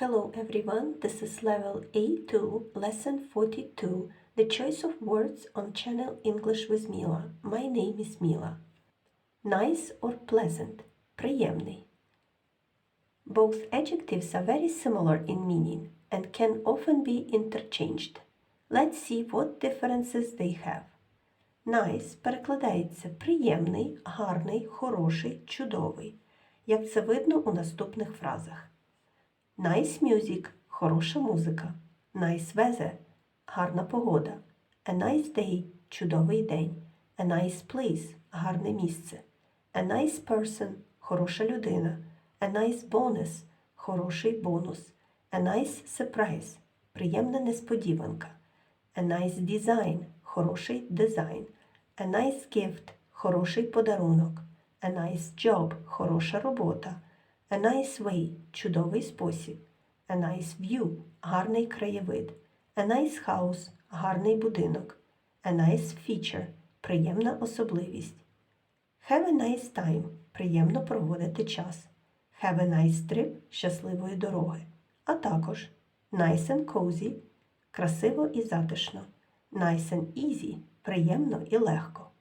Hello everyone, this is level A2, lesson 42, the choice of words on channel English with Mila. My name is Mila. Nice or pleasant? Приємний. Both adjectives are very similar in meaning and can often be interchanged. Let's see what differences they have. Nice перекладається приємний, гарний, хороший, чудовий, як це видно у наступних фразах. Nice music – хороша музика. Nice weather – гарна погода. A nice day – чудовий день. A nice place – гарне місце. A nice person – хороша людина. A nice bonus – хороший бонус. A nice surprise – приємна несподіванка. A nice design – хороший дизайн. A nice gift – хороший подарунок. A nice job – хороша робота. A nice way – чудовий спосіб. A nice view – гарний краєвид. A nice house – гарний будинок. A nice feature – приємна особливість. Have a nice time – приємно проводити час. Have a nice trip – щасливої дороги. А також nice and cozy – красиво і затишно. Nice and easy – приємно і легко.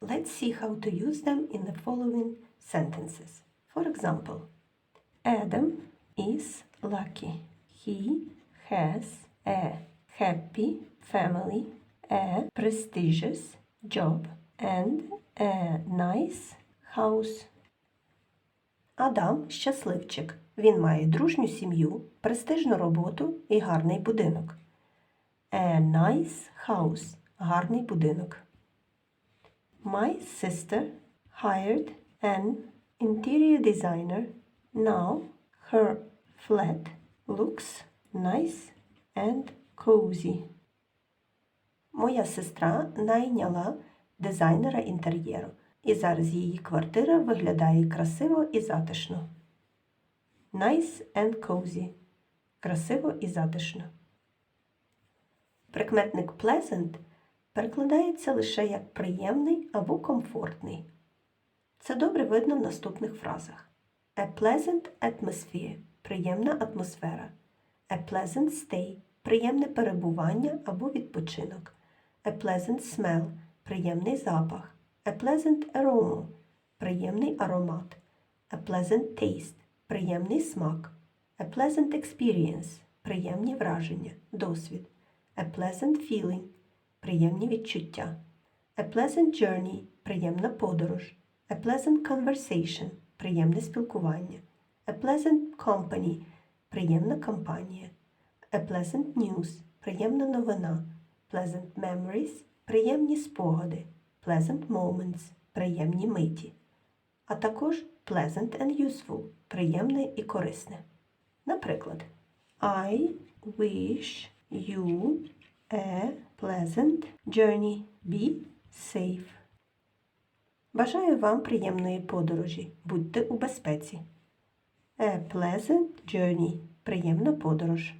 Let's see how to use them in the following sentences. For example, Adam is lucky. He has a happy family, a prestigious job, and a nice house. Адам щасливчик. Він має дружню сім'ю, престижну роботу і гарний будинок. A nice house – гарний будинок. My sister hired an interior designer. Now her flat looks nice and cozy. Моя сестра найняла дизайнера інтер'єру, і зараз її квартира виглядає красиво і затишно. Nice and cozy. Красиво і затишно. Прикметник pleasant перекладається лише як приємний або комфортний. Це добре видно в наступних фразах. A pleasant atmosphere приємна атмосфера. A pleasant stay приємне перебування або відпочинок. A pleasant smell приємний запах. A pleasant aroma приємний аромат. A pleasant taste приємний смак. A pleasant experience приємні враження, досвід. A pleasant feeling приємні відчуття. A pleasant journey приємна подорож. A pleasant conversation приємне спілкування. A pleasant company приємна компанія. A pleasant news приємна новина. Pleasant memories приємні спогади. Pleasant moments приємні миті. А також pleasant and useful приємне і корисне. Наприклад, I wish you a pleasant journey. Be safe. Бажаю вам приємної подорожі. Будьте у безпеці. A pleasant journey. Приємна подорож.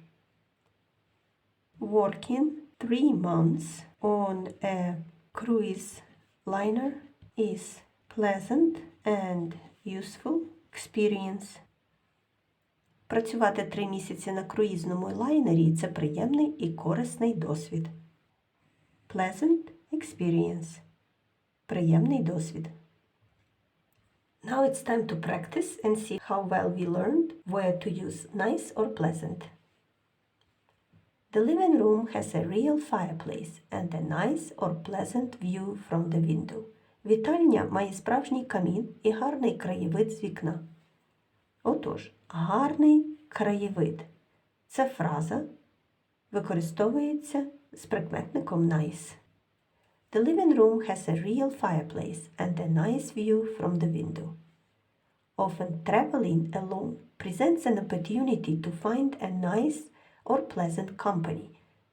Working three months on a cruise liner is pleasant and useful experience. Працювати три місяці на круїзному лайнері це приємний і корисний досвід. Pleasant experience. Приємний досвід. Now it's time to practice and see how well we learned where to use nice or pleasant. The living room has a real fireplace and a nice or pleasant view from the window. Вітальня має справжній камін і гарний краєвид з вікна. Отож, гарний краєвид. Це фраза використовується з прикметником nice. The living room has a real fireplace and a nice view from the window. Often traveling alone presents an opportunity to find a nice or pleasant company.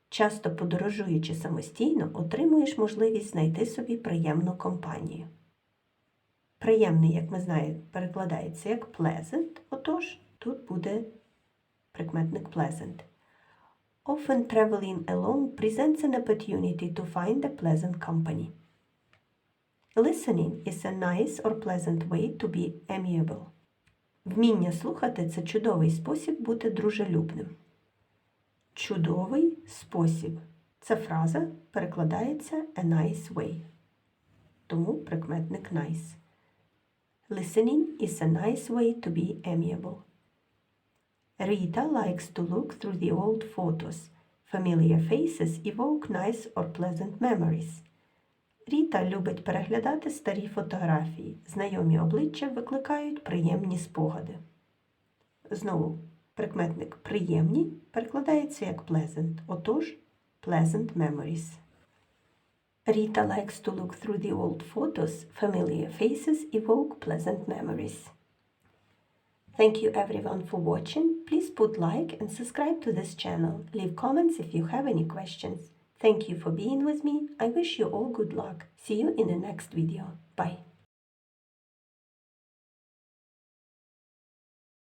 Часто подорожуючи самостійно, отримуєш можливість знайти собі приємну компанію. Приємний, як ми знаємо, перекладається як pleasant, отож тут буде прикметник pleasant. Often traveling alone presents an opportunity to find a pleasant company. Listening is a nice or pleasant way to be amiable. Вміння слухати це чудовий спосіб бути дружелюбним. Чудовий спосіб. Ця фраза перекладається a nice way. Тому прикметник nice. Listening is a nice way to be amiable. Rita likes to look through the old photos. Familiar faces evoke nice or pleasant memories. Ріта любить переглядати старі фотографії. Знайомі обличчя викликають приємні спогади. Знову, прикметник приємні перекладається як pleasant. Отож, pleasant memories. Rita likes to look through the old photos. Familiar faces evoke pleasant memories. Thank you everyone for watching. Please put like and subscribe to this channel. Leave comments if you have any questions. Thank you for being with me. I wish you all good luck. See you in the next video. Bye.